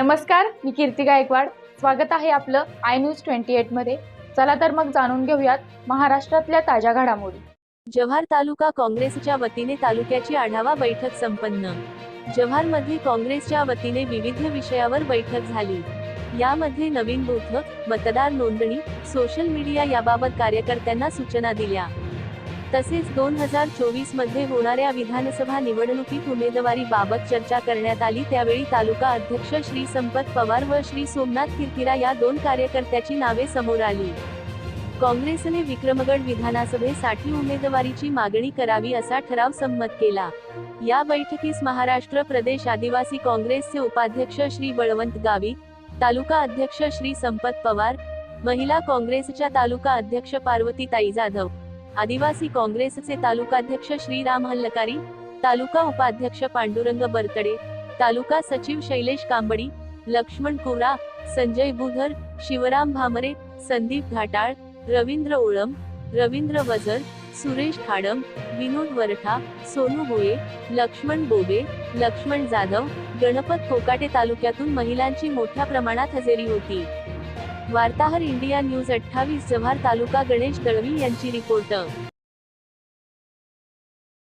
नमस्कार मी कीर्ती गायकवाड. स्वागत आहे आपलं आय न्यूज ट्वेंटी एटमध्ये. चला तर मग जाणून घेऊयात महाराष्ट्रातल्या ताज्या घडामोडी. जव्हार तालुका काँग्रेसच्या वतीने तालुक्याची आढावा बैठक संपन्न. जव्हारमध्ये काँग्रेसच्या वतीने विविध विषयावर बैठक झाली. यामध्ये नवीन बूथ मतदार नोंदणी सोशल मीडिया याबाबत कार्यकर्त्यांना सूचना दिल्या. तसेच दोन हजार चोवीसमध्ये होणाऱ्या विधानसभा निवडणुकीत उमेदवारी बाबत चर्चा करण्यात आली. त्यावेळी तालुका अध्यक्ष श्री संपत पवार व श्री सोमनाथ किरकिरा या दोन कार्यकर्त्याची नावे समोर आली. काँग्रेसने विक्रमगड विधानसभेसाठी उमेदवारीची मागणी करावी असा ठराव संमत केला. या बैठकीस महाराष्ट्र प्रदेश आदिवासी काँग्रेसचे उपाध्यक्ष श्री बळवंत गावी तालुका अध्यक्ष श्री संपत पवार महिला काँग्रेसच्या तालुका अध्यक्ष पार्वतीताई जाधव आदिवासी काँग्रेसचे तालुकाध्यक्ष श्रीराम हल्लकारी तालुका उपाध्यक्ष पांडुरंग बरतडे तालुका सचिव शैलेश कांबडी लक्ष्मण कोरा संजय बुधर शिवराम भामरे संदीप घाटाळ रवींद्र ओळम रवींद्र वजर सुरेश खाडम विनोद वरठा सोनू होये लक्ष्मण बोबे लक्ष्मण जाधव गणपत कोकाटे तालुक्यातून महिलांची मोठ्या प्रमाणात हजेरी होती. वार्ताहर इंडिया न्यूज अठ्ठावीस जव्हार तालुका गणेश दळवी यांची रिपोर्ट.